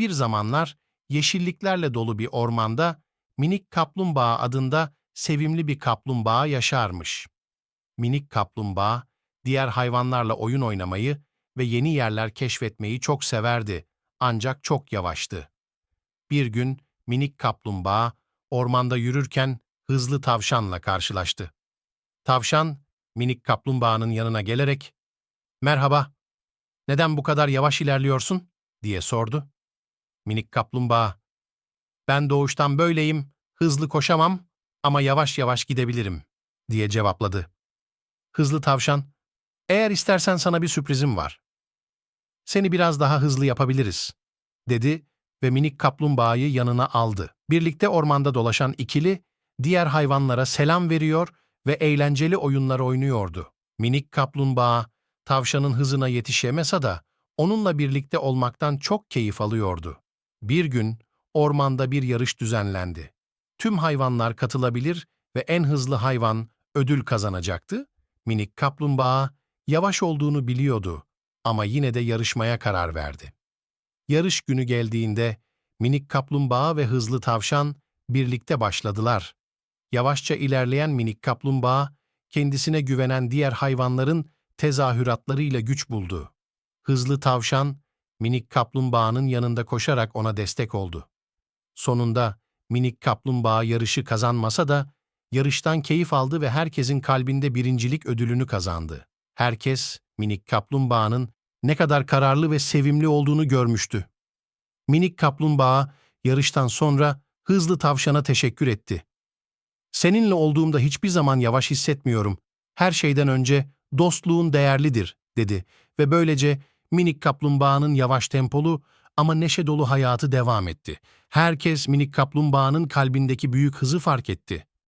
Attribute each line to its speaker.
Speaker 1: Bir zamanlar yeşilliklerle dolu bir ormanda minik kaplumbağa adında sevimli bir kaplumbağa yaşarmış. Minik kaplumbağa diğer hayvanlarla oyun oynamayı ve yeni yerler keşfetmeyi çok severdi ancak çok yavaştı. Bir gün minik kaplumbağa ormanda yürürken hızlı tavşanla karşılaştı. Tavşan minik kaplumbağanın yanına gelerek "Merhaba. Neden bu kadar yavaş ilerliyorsun?" diye sordu. Minik kaplumbağa "Ben doğuştan böyleyim. Hızlı koşamam ama yavaş yavaş gidebilirim." diye cevapladı. Hızlı tavşan "Eğer istersen sana bir sürprizim var. Seni biraz daha hızlı yapabiliriz." dedi ve minik kaplumbağayı yanına aldı. Birlikte ormanda dolaşan ikili diğer hayvanlara selam veriyor ve eğlenceli oyunlar oynuyordu. Minik kaplumbağa tavşanın hızına yetişemese de onunla birlikte olmaktan çok keyif alıyordu. Bir gün ormanda bir yarış düzenlendi. Tüm hayvanlar katılabilir ve en hızlı hayvan ödül kazanacaktı. Minik kaplumbağa yavaş olduğunu biliyordu ama yine de yarışmaya karar verdi. Yarış günü geldiğinde minik kaplumbağa ve hızlı tavşan birlikte başladılar. Yavaşça ilerleyen minik kaplumbağa kendisine güvenen diğer hayvanların tezahüratlarıyla güç buldu. Hızlı tavşan minik kaplumbağanın yanında koşarak ona destek oldu. Sonunda minik kaplumbağa yarışı kazanmasa da yarıştan keyif aldı ve herkesin kalbinde birincilik ödülünü kazandı. Herkes minik kaplumbağanın ne kadar kararlı ve sevimli olduğunu görmüştü. Minik kaplumbağa yarıştan sonra hızlı tavşana teşekkür etti. Seninle olduğumda hiçbir zaman yavaş hissetmiyorum. Her şeyden önce dostluğun değerlidir, dedi ve böylece minik kaplumbağanın yavaş tempolu ama neşe dolu hayatı devam etti. Herkes minik kaplumbağanın kalbindeki büyük hızı fark etti.